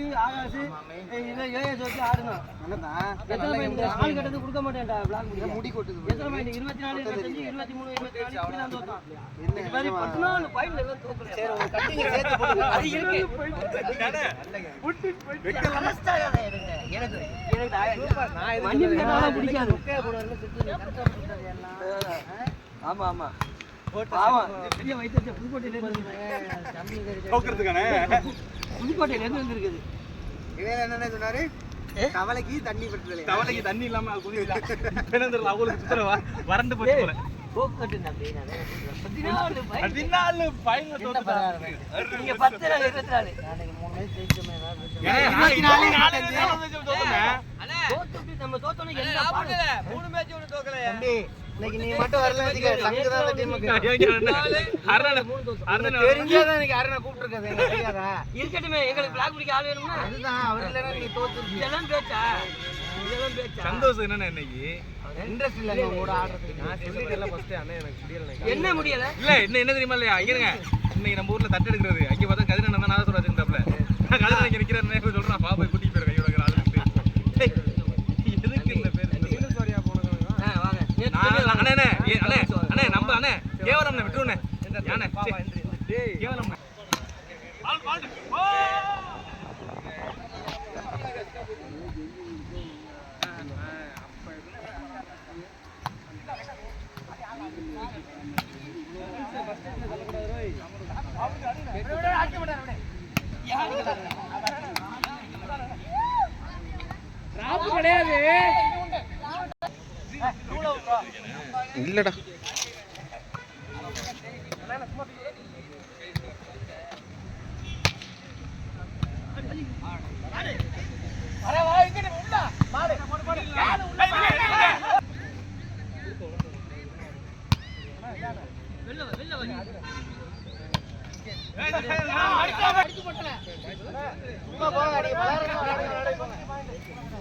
முத்து ஆகாசு. இதை ஏஎஸ் வச்சு ஆடணும் ஆள் கட்டது கொடுக்க மாட்டேன்டா பிளாக் முடி கொட்டுது எத்தனை பாயிண்ட் இருபத்தி நாலு இருபத்தஞ்சு இருபத்தி மூணு இருபத்தி நாலு இப்படி தான் தோத்தான். இது மாதிரி பதினாலு பாயிண்ட் எல்லாம் தோக்கல சரி ஒரு கட்டிங் சேர்த்து போடுங்க. அது இருக்கு. எனக்கு. எனக்கு மன்னிப்பு கேட்டாலும் பிடிக்காது. ஆமா ஆமா. பாவம். பெரிய வயிற்று புதுக்கோட்டையில இருந்து புதுக்கோட்டையில இருந்து வந்திருக்குது. இவன் என்னென்ன சொன்னாரு? கவலைக்கு தண்ணி பற்றல தவளைக்கு தண்ணி இல்லாம அவங்களுக்கு சுத்தர வறண்டு போச்சு போல. பதினாலு நீங்க பத்து இருபத்தி நாலு நம்ம தோத்தோன்னு என்ன பாடு? தம்பி. இன்னைக்கு நீ மட்டும் வரல வச்சுக்க சங்கு தான் அந்த டீமுக்கு தெரிஞ்சாதான் எனக்கு அரணை கூப்பிட்டுருக்காது எனக்கு தெரியாதா? இருக்கட்டுமே எங்களுக்கு பிளாக் பிடிக்க ஆள் வேணும்னா. அதுதான் அவர் இல்லைன்னா நீ தோத்துருக்கீங்க இதெல்லாம் பேச்சா? இதெல்லாம் பேச்சா? சந்தோஷம் என்னன்னா இன்னைக்கு? இன்ட்ரெஸ்ட் இல்லை உங்க கூட ஆடுறதுக்கு. நான் சொல்லிட்டேன் ஃபர்ஸ்ட் அண்ணா எனக்கு புரியல என்ன முடியல? இல்ல இன்னும் என்ன தெரியுமா இல்லையா? இருங்க. இன்னைக்கு நம்ம ஊர்ல தட்டு எடுக்கிறது. அங்க பார்த்தா கதிரன் தான் நாதசுரம் வச்சிருந்தாப்ல கதிரன் இங்க நிக்கிறேன் சொல்றேன். பாப்பா கூட்டிட்டு போயிருக்க கையோட ஆளுக்கு எதுக்கு இந்த பேர் ஆ, வாங்க நேத்து நான் தெரியும். அண்ணே அண்ணே அண்ணே அண்ணே நம்ம அண்ணே கேவலம் விட்டுருண்ணே. கேவலம் இல்லடா வெளில வா, இல்லைடா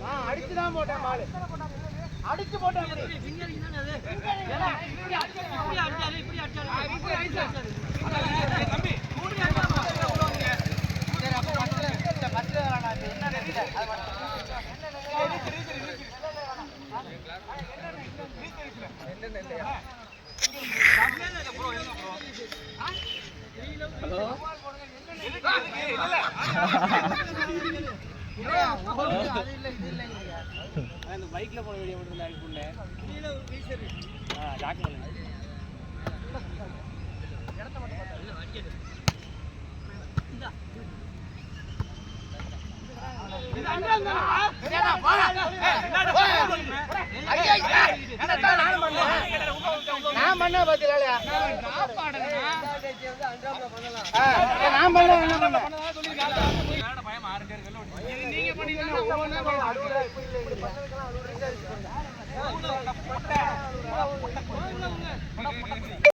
வா. அடிச்சுதான் போட்டேன் அடிச்சு போட்டேன் எப்படி fingering தானே அது? ஏன்னா, இப்படி அடிச்சாரு, இப்படி அடிச்சாரு, இப்படி அடிச்சாரு, இப்படி அடிச்சாரு. இப்படி அடிச்சாரு. பைக்ல போன வீடியோ மட்டும் ஆட் பண்ணேன் நான் பண்ண பாத்தீங்களா நான் பண்ண என்ன பண்ண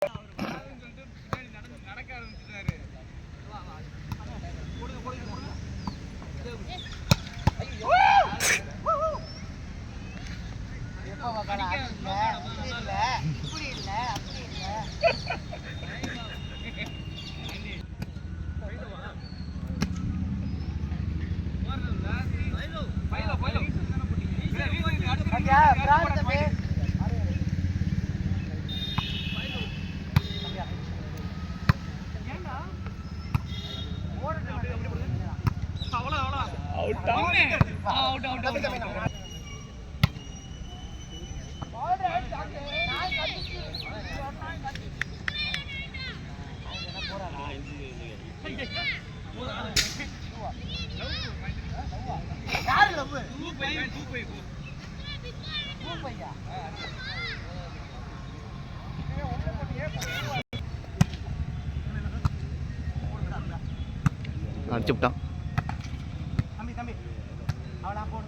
அடிச்சு விட்டான். தம்பி தம்பி. அவனா போடு.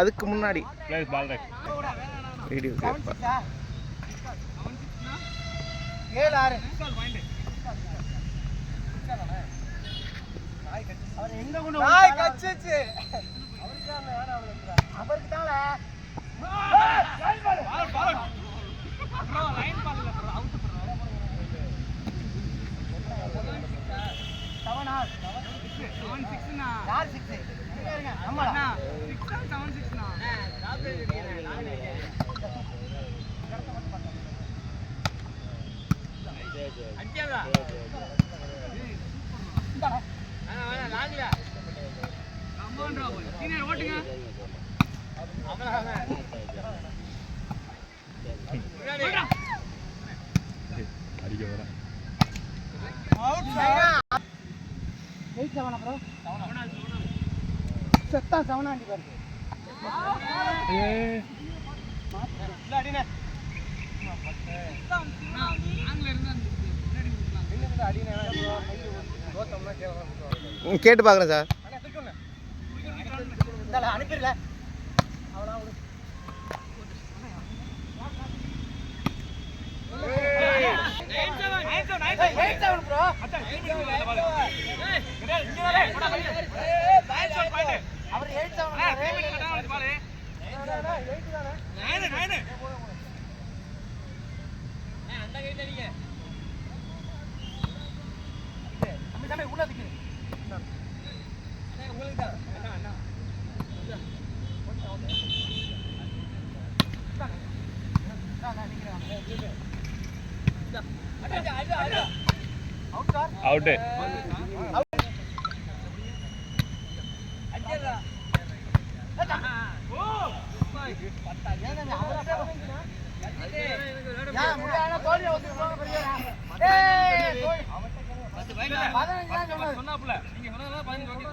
அதுக்கு முன்னாடி. வீடியோ ஏழு ஆறு அவர் எங்க கொண்டு நாய் கச்சிச்சு. அவருக்கு தானே எயிட் செவனா ப்ரோ செத்தா செவனா அண்டி பாரு கேட்டு பார்க்குறேன் சார் அனுப்பிடல அவர் எயிட் செவன் உள்ள திக்கிறேன் அவுட்டு ஏன் முடியாத தோல்வி வந்துருவாங்க பெரியவரா? ஏய், தோல்வி. பதினஞ்சு தான் சொன்னது. சொன்னாப்புல நீங்க சொன்னதெல்லாம் பதினஞ்சு ஓகே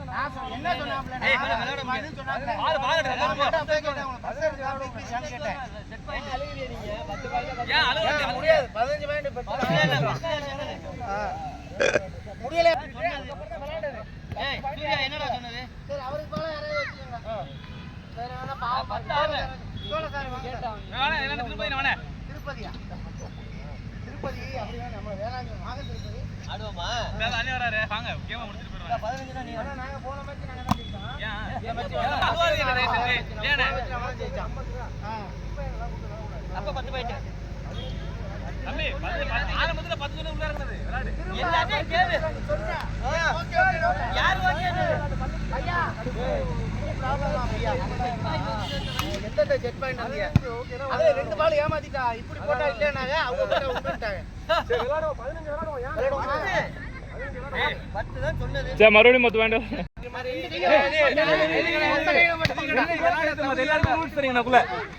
என்ன சொன்னாப்புல? ஏய், நான் விளையாட விளையாட பதினஞ்சு பாரு, பாரு, நான் கேட்டேன், உங்களை பஸ் எடுத்து அப்படி இப்படின்னு கேட்டேன். ஏன் அழுக முடியாது, பதினஞ்சு பாயிண்ட் பெற்று என்னடா சொன்னது சரி, அவருக்கு போல யாரையாவது வச்சுக்கோங்க. வேற வேணா சோழ சார் வேணா திருப்பதியா திருப்பதி அப்படியே நம்ம வேளாங்கண்ணி வாங்க திருப்பதி வேற அண்ணி வராரு வாங்க கேம முடிச்சிட்டு போயிடுவாங்க ஆனா நாங்க போன மேட்ச் நாங்க தான் ஜெயிச்சோம் ஏன் ஜெயிச்சோம். அப்ப பத்து போயிட்டேன் செட் பாயிண்ட் ரெண்டு பால் ஏமாத்திட்டா இப்படி போட்டா இல்லைனாங்க அவங்க போட்டா உண்டுட்டாங்க விளையாடுவோமா? சரி மறுபடியும் மொத்தம் வேண்டாம்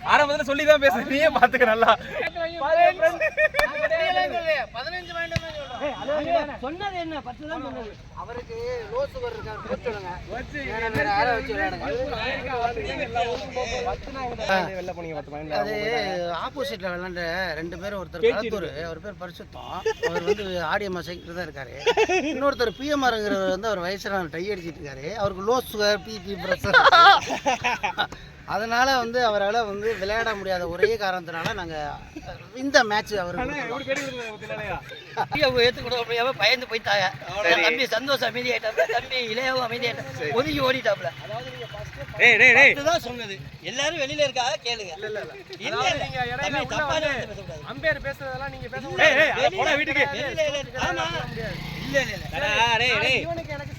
ஆரம்பத்துல சொல்லி தான் பேசுறேன் நீயே பாத்துக்க நல்லா பதினஞ்சு பாயிண்ட் தான் சொல்றோம் சொன்னது என்ன? பத்து தான் சொன்னது. அவருக்கு லோ சுகர் அது ஆப்போசிட்ல விளையாண்ட ரெண்டு பேரும் ஒருத்தர் களத்தூர் அவர் பேர் பரிசுத்தம். அவர் வந்து ஆடியோ சைக்கிள் தான் இருக்காரு. இன்னொருத்தர் பிஎம்ஆருங்கிறவர் வந்து அவர் வயசுல டை அடிச்சிட்டு இருக்காரு. அவருக்கு லோ சுகர் பிபி பிரஷர் அதனால வந்து அவரால் வந்து விளையாட முடியாத ஒரே காரணத்தினால நாங்க இந்த மேட்ச் அவருக்கு அவங்க முடியாம பயந்து போயிட்டாங்க. தம்பி சந்தோஷம் அமைதி ஆயிட்டாப்ல தம்பி இளையவும் அமைதி ஆயிட்டா ஒதுங்கி ஓடிட்டாப்ல. டேய் டேய் டேய். இதுதான் சொன்னது. எல்லாரும் வெளியில இருக்காங்க கேளுங்க. அம்பேர் பேசுறதெல்லாம் நீங்க வீட்டுக்கு. இல்ல இல்ல எனக்கு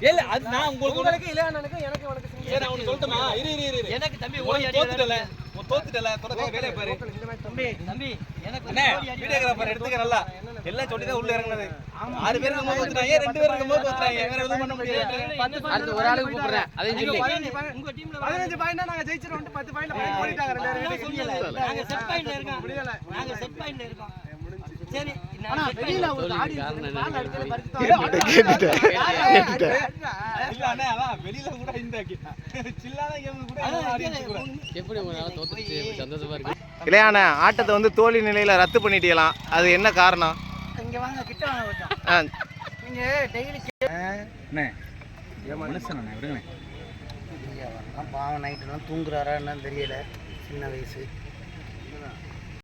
இல்ல அது நான் உங்களுக்கு உங்களுக்கு இளையண்ணனுக்கு எனக்கு உனக்கு சிங்கிள்ஸ் சரி நான் உனக்கு சொல்லட்டுமா இரு இரு இரு, எனக்கு தம்பி ஓடி உனக்கு அடி தோத்துட்டல? உன் தோத்துட்டல? தொடக்க வேலைய பாரு. தம்பி தம்பி. எனக்கு அண்ணே ஓடி அடி வீடியோகிராஃபர் எடுத்துக்க நல்லா எல்லாம் சொல்லி தான் உள்ள இறங்குனது. ஆறு பேர் இருக்கும்போது தோத்துட்டாங்க. ரெண்டு பேர் இருக்கும்போது தோத்துட்டாங்க? வேற எதுவும் பண்ண முடியாது. அடுத்து ஒரு ஆளுக்கு கூப்பிடுறேன் அதையும் சொல்லி உங்க டீம்ல பதினஞ்சு பாயிண்ட் நாங்க ஜெயிச்சிரோம் பத்து பாயிண்ட் பாயிண்ட் போயிட்டாங்க ரெண்டு பேரும். நாங்க செட் பாயிண்ட்ல இருக்கோம். நாங்க செட் பாயிண்ட்ல இருக்கோம் சரி ஆனா நான் set வெளியில கூட இந்த இல்லையாண்ணே ஆட்டத்தை வந்து தோல்வி நிலையில் ரத்து பண்ணிட்டீங்களாம். அது என்ன காரணம்? இங்க இங்க வாங்க கிட்ட வாங்க கொஞ்சம் ஆ. நீங்க டெய்லி அண்ணே மனுஷன் அண்ணே விடுங்கண்ணே பாவம் நைட்டுலாம் தூங்குறாரா என்னன்னு தெரியல. சின்ன வயசு.